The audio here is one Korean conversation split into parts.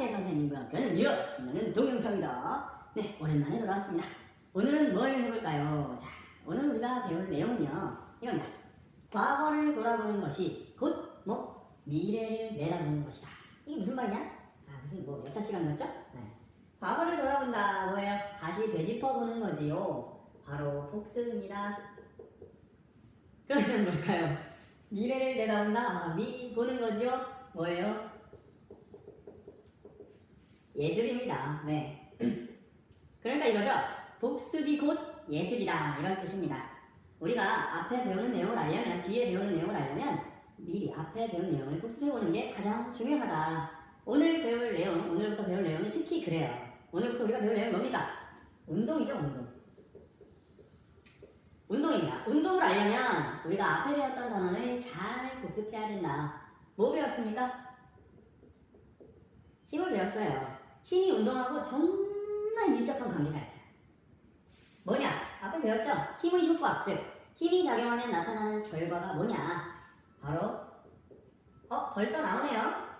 이상태 선생님과 함께하는 이어 신나는 동영상입니다. 네, 오랜만에 돌아왔습니다. 오늘은 뭘 해볼까요? 자, 오늘 우리가 배울 내용은요. 이겁니다. 과거를 돌아보는 것이 곧 뭐 미래를 내다보는 것이다. 이게 무슨 말이냐? 아, 무슨 뭐 역사 시간이었죠? 네. 과거를 돌아본다. 뭐예요? 다시 되짚어보는 거지요. 바로 복습입니다. 그러면 뭘까요? 미래를 내다본다. 아, 미리 보는 거지요. 뭐예요? 예습입니다. 네. 그러니까 이거죠. 복습이 곧 예습이다. 이런 뜻입니다. 우리가 앞에 배우는 내용을 알려면, 뒤에 배우는 내용을 알려면 미리 앞에 배운 내용을 복습해보는 게 가장 중요하다. 오늘 배울 내용, 오늘부터 배울 내용이 특히 그래요. 오늘부터 우리가 배울 내용이 뭡니까? 운동이죠, 운동. 운동입니다. 운동을 알려면 우리가 앞에 배웠던 단어를 잘 복습해야 된다. 뭐 배웠습니까? 힘을 배웠어요. 힘이 운동하고 정말 밀접한 관계가 있어요. 뭐냐? 앞에 배웠죠? 힘의 효과, 즉 힘이 작용하면 나타나는 결과가 뭐냐? 바로 어 벌써 나오네요.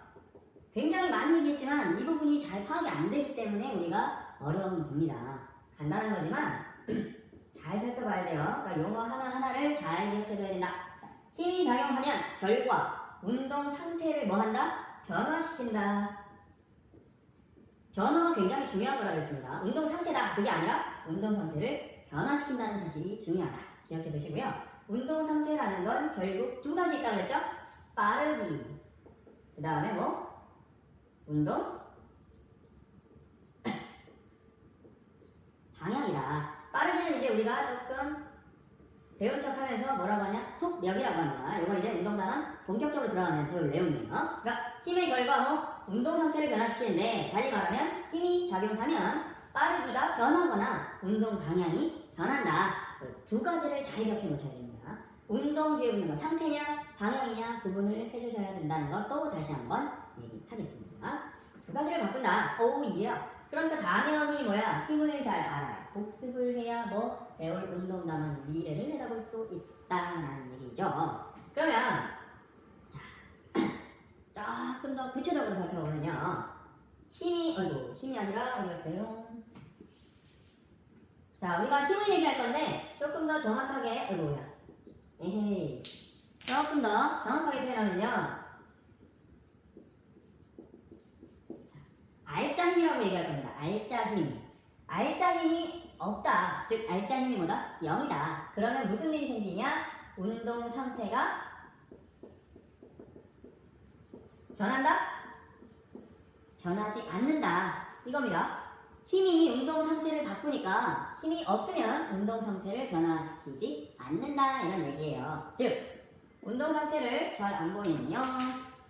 굉장히 많이 얘기했지만 이 부분이 잘 파악이 안 되기 때문에 우리가 어려운 겁니다. 간단한 거지만 잘 살펴봐야 돼요. 그러니까 용어 하나하나를 잘 기억해둬야 된다. 힘이 작용하면 결과, 운동 상태를 뭐 한다? 변화시킨다. 변화가 굉장히 중요한 거라고 했습니다. 운동 상태다. 그게 아니라 운동 상태를 변화시킨다는 사실이 중요하다. 기억해 두시고요. 운동 상태라는 건 결국 두 가지 있다고 그랬죠? 빠르기. 그 다음에 뭐? 운동? 방향이다. 빠르기는 이제 우리가 조금 배운 척 하면서 뭐라고 하냐? 속력이라고 합니다. 이건 이제 운동단은 본격적으로 들어가면 배울 내용이에요. 그러니까 힘의 결과 뭐 운동 상태를 변화시키는데 달리 말하면 힘이 작용하면 빠르기가 변하거나 운동 방향이 변한다. 그두 가지를 잘 기억해 놓으셔야 됩니다. 운동 뒤에 붙는 거 상태냐 방향이냐 구분을 해주셔야 된다는 것도 다시 한번 얘기하겠습니다. 두 가지를 바꾼다. 오우 예. 그러니까 당연히 뭐야 힘을 잘 알아야 복습을 해야 뭐 배울 운동 남은 미래를 내다볼 수 있다라는 얘기죠. 그러면 자, 조금 더 구체적으로 살펴보면요. 힘이 어이구 힘이 아니라 어디였어요? 자 우리가 힘을 얘기할 건데 조금 더 정확하게 어이구야 에헤이 조금 더 정확하게 표현하면요. 알짜 힘이라고 얘기할 겁니다. 알짜 힘. 알짜 힘이 없다. 즉 알짜 힘이 뭐다? 0이다. 그러면 무슨 일이 생기냐? 운동 상태가 변한다? 변하지 않는다. 이겁니다. 힘이 운동 상태를 바꾸니까 힘이 없으면 운동 상태를 변화시키지 않는다. 이런 얘기예요. 즉, 운동 상태를 잘 안 보이면요.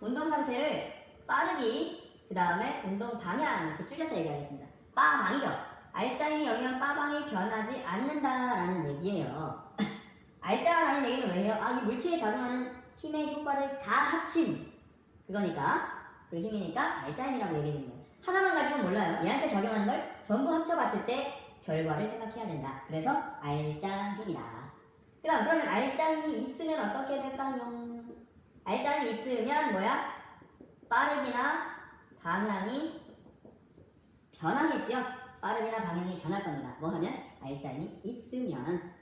운동 상태를 빠르기, 그 다음에 운동 방향, 이렇게 줄여서 얘기하겠습니다. 빠방이죠. 알짜임이 여기면 빠방이 변하지 않는다라는 얘기예요. 알짜라는 얘기는 왜 해요? 아, 이 물체에 작용하는 힘의 효과를 다 합친 그거니까 그 힘이니까 알짜임이라고 얘기해 주는 거예요. 하나만 가지고 몰라요. 얘한테 작용하는 걸 전부 합쳐봤을 때 결과를 생각해야 된다. 그래서 알짜 힘이다. 그다음 그러면 알짜 힘이 있으면 어떻게 될까요? 알짜 힘이 있으면 뭐야? 빠르기나 방향이 변하겠지요. 빠르기나 방향이 변할 겁니다. 뭐 하면 알짜임이 있으면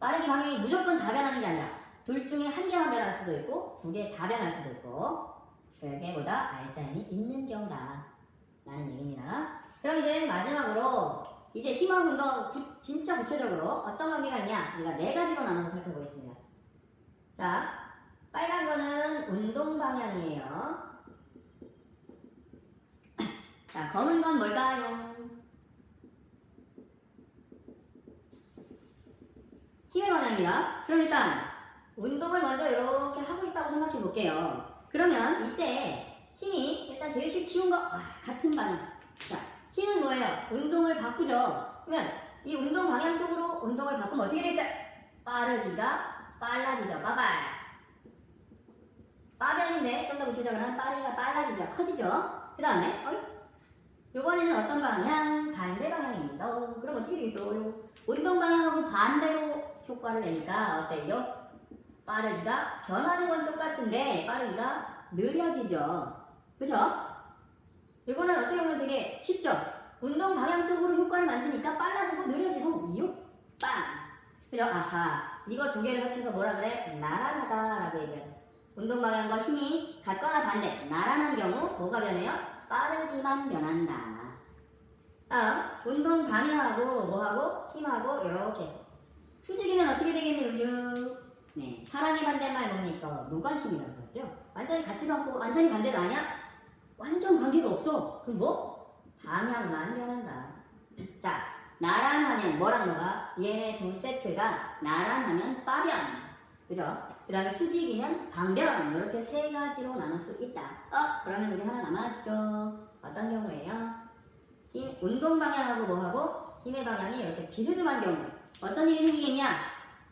빠르기 방향이 무조건 다 변하는 게 아니라 둘 중에 한 개만 변할 수도 있고 두 개 다 변할 수도 있고 별개보다 알짜임이 있는 경우다 라는 얘기입니다. 그럼 이제 마지막으로 이제 힘하고 운동하고 구- 진짜 구체적으로 어떤 관계가 있냐 우리가 네 가지로 나눠서 살펴보겠습니다. 자 빨간 거는 운동 방향이에요. 자 검은 건 뭘까요? 힘의 방향입니다. 그럼 일단 운동을 먼저 이렇게 하고 있다고 생각해 볼게요. 그러면 이때 힘이 일단 제일 쉬- 쉬운 거 아, 같은 방향. 자, 힘은 뭐예요? 운동을 바꾸죠. 그러면 이 운동 방향 쪽으로 운동을 바꾸면 어떻게 되겠어요? 빠르기가 빨라지죠. 빠발. 빠변인데 좀 더 구체적으로 하면 빠르기가 빨라지죠. 커지죠. 그 다음에 어이? 이번에는 어떤 방향? 반대 방향입니다. 어, 그럼 어떻게 되겠어요? 운동 방향하고 반대로 효과를 내니까 어때요? 빠르기가 변하는 건 똑같은데 빠르기가 느려지죠. 그죠? 이거는 어떻게 보면 되게 쉽죠? 운동 방향 쪽으로 효과를 만드니까 빨라지고 느려지고 이웃 빵 그죠? 아하 이거 두 개를 합쳐서 뭐라 그래? 나란하다 라고 얘기하죠 운동 방향과 힘이 같거나 반대 나란한 경우 뭐가 변해요? 빠르기만 변한다 다음 운동 방향하고 뭐하고 힘하고 이렇게 수직이면 어떻게 되겠네요? 네 사랑의 반대말 뭡니까? 무관심이라고 하죠 완전히 같지도 않고 완전히 반대도 아니야? 완전 관계가 없어 그 뭐? 방향만 변한다 자 나란 하면 뭐랑 뭐가? 얘네 두 세트가 나란 하면 빠변 그죠? 그 다음에 수직이면 방변 이렇게 세 가지로 나눌 수 있다 어? 그러면 우리 하나 남았죠 어떤 경우에요? 힘, 운동 방향하고 뭐하고 힘의 방향이 이렇게 비스듬한 경우 어떤 일이 생기겠냐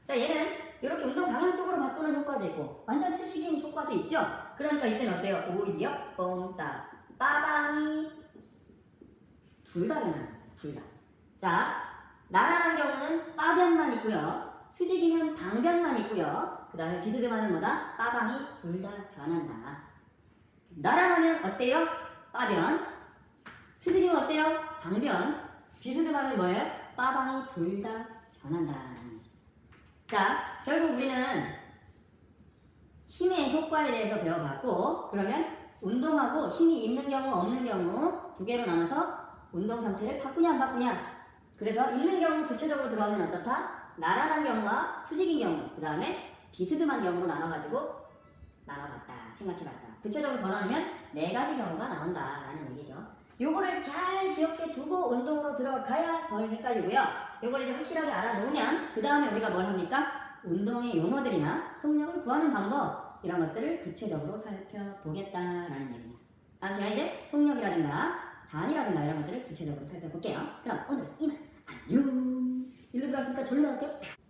자 얘는 이렇게 운동 방향 쪽으로 바꾸는 효과도 있고 완전 수직인 효과도 있죠 그러니까 이때는 어때요? 오히려 뽕따 빠방이 둘 다 변합니다 둘 다 자 나란한 경우는 빠변만 있고요 수직이면 방변만 있고요 그 다음에 비스듬하면 뭐다? 빠방이 둘 다 변한다 나란하면 어때요? 빠변 수직이면 어때요? 방변 비스듬하면 뭐예요? 빠방이 둘 다 변한다 자 결국 우리는 힘의 효과에 대해서 배워봤고 그러면 운동하고 힘이 있는 경우 없는 경우 두 개로 나눠서 운동 상태를 바꾸냐 안 바꾸냐. 그래서 있는 경우 구체적으로 들어가면 어떻다? 나란한 경우와 수직인 경우 그 다음에 비스듬한 경우로 나눠가지고 나눠봤다 생각해봤다. 구체적으로 더 나누면 네 가지 경우가 나온다라는 얘기죠. 요거를 잘 기억해 두고 운동으로 들어가야 덜 헷갈리고요 요거를 이제 확실하게 알아놓으면 그 다음에 우리가 뭘 합니까? 운동의 용어들이나 속력을 구하는 방법 이런 것들을 구체적으로 살펴보겠다라는 얘기입니다. 다음 시간에 이제 속력이라든가 단위라든가 이런 것들을 구체적으로 살펴볼게요. 그럼 오늘은 이만. 안녕. 일로 들어왔으니까 절로 갈게요